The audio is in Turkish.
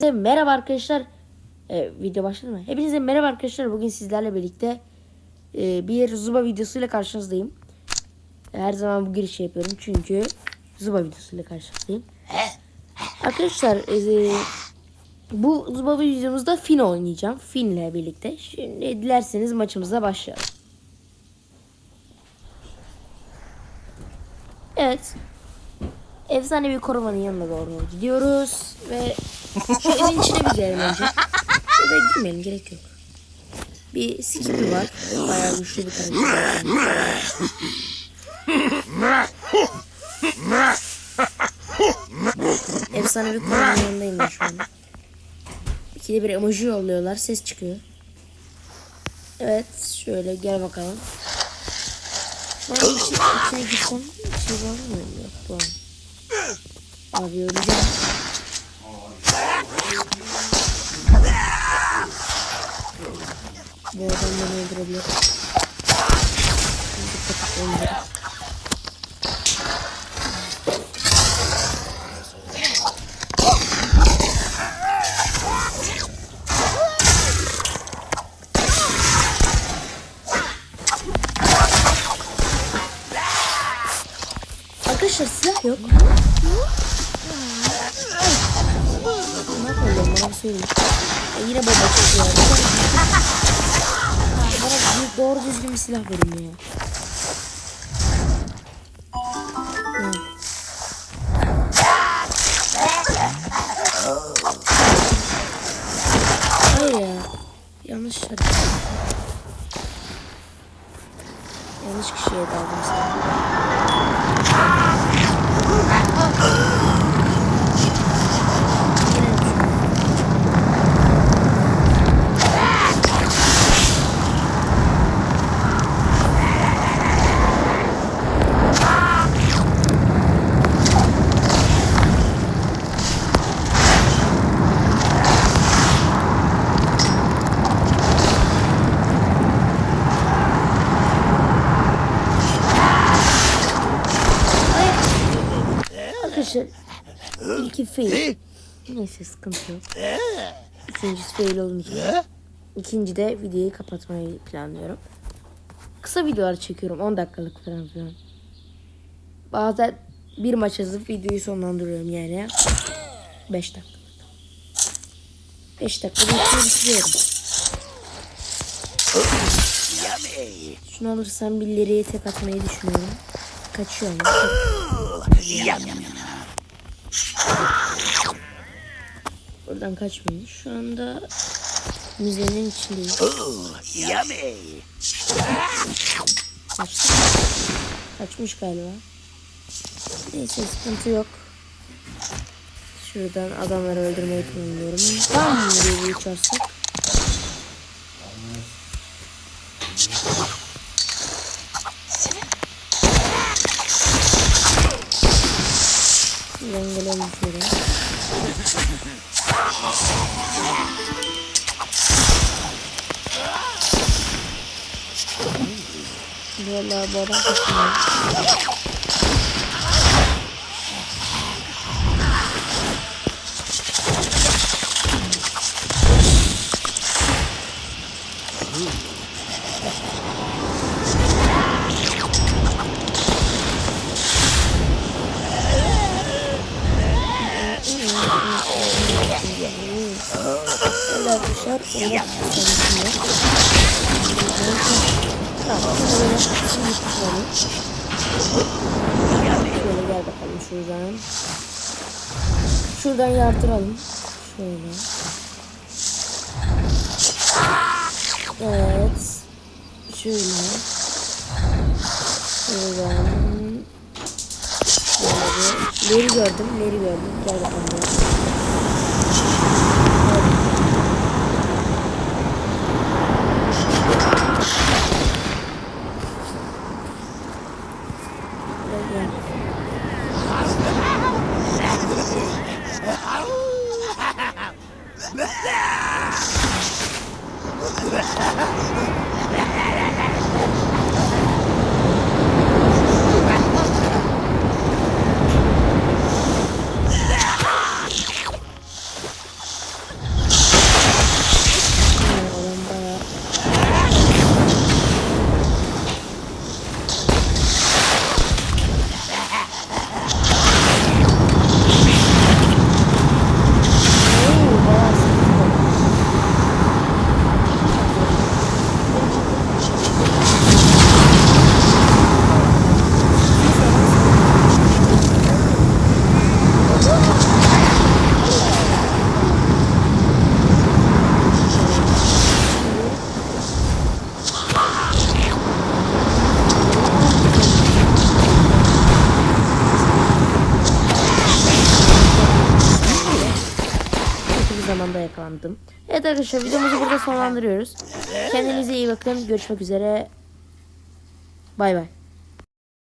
Hepinize merhaba arkadaşlar. Ee, video başladı mı? Hepinize merhaba arkadaşlar. Bugün sizlerle birlikte e, bir Zuba videosuyla karşınızdayım. Her zaman bu girişi yapıyorum çünkü Zuba videosuyla karşınızdayım. Arkadaşlar e, bu Zuba videomuzda Fin oynayacağım. Fin'le birlikte. Şimdi dilerseniz maçımıza başlayalım. Evet. Efsane bir korumanın yanına doğru gidiyoruz ve şu evin içine bir girelim önce. Ya da girmeyelim gerek yok. Bir skipi var. Bayağı güçlü bir karakter. Efsane bir korumanın yanındayım ben şu anda. İkide bir emoji yolluyorlar. Ses çıkıyor. Evet. Şöyle gel bakalım. Ben şey içine girsem bir şey var mı? Yok. Abi öleceğim. Bu adam beni öldürebilir. Dikkat et onlara. Arkadaşlar silah yok. Söyleyin. E, yine baba çekiyor. Bana doğru düzgün bir silah verin ya. Hayır ya. Yanlış hareket. Yanlış kişiye daldım sana. Arkadaşlar ilki fail. Neyse sıkıntı yok. İkincisi fail olmayacak. İkinci de videoyu kapatmayı planlıyorum. Kısa videolar çekiyorum 10 dakikalık falan filan. Bazen bir maç yazıp videoyu sonlandırıyorum yani. 5 dakika. 5 dakikada videoyu bitiriyorum. Şunu alırsam billeriye tek atmayı düşünüyorum. Kaçıyor ama. Buradan kaçmıyor. Şu anda müzenin içindeyiz. Kaçtı. Kaçmış galiba. Neyse sıkıntı yok. Şuradan adamları öldürmeyi planlıyorum. Bam diye uçarsak. Gelelim şöyle. Vallahi bu adam arkadaşlar. Tamam. Şöyle şimdi tutalım. Şöyle gel bakalım şuradan. Şuradan yardıralım. Şöyle. Evet. Şöyle. Şuradan. Şöyle bir. Leri gördüm. Leri gördüm. Gel bakalım. Yeah. Zamanda yakalandım. Evet arkadaşlar videomuzu burada sonlandırıyoruz. Kendinize iyi bakın. Görüşmek üzere. Bay bay.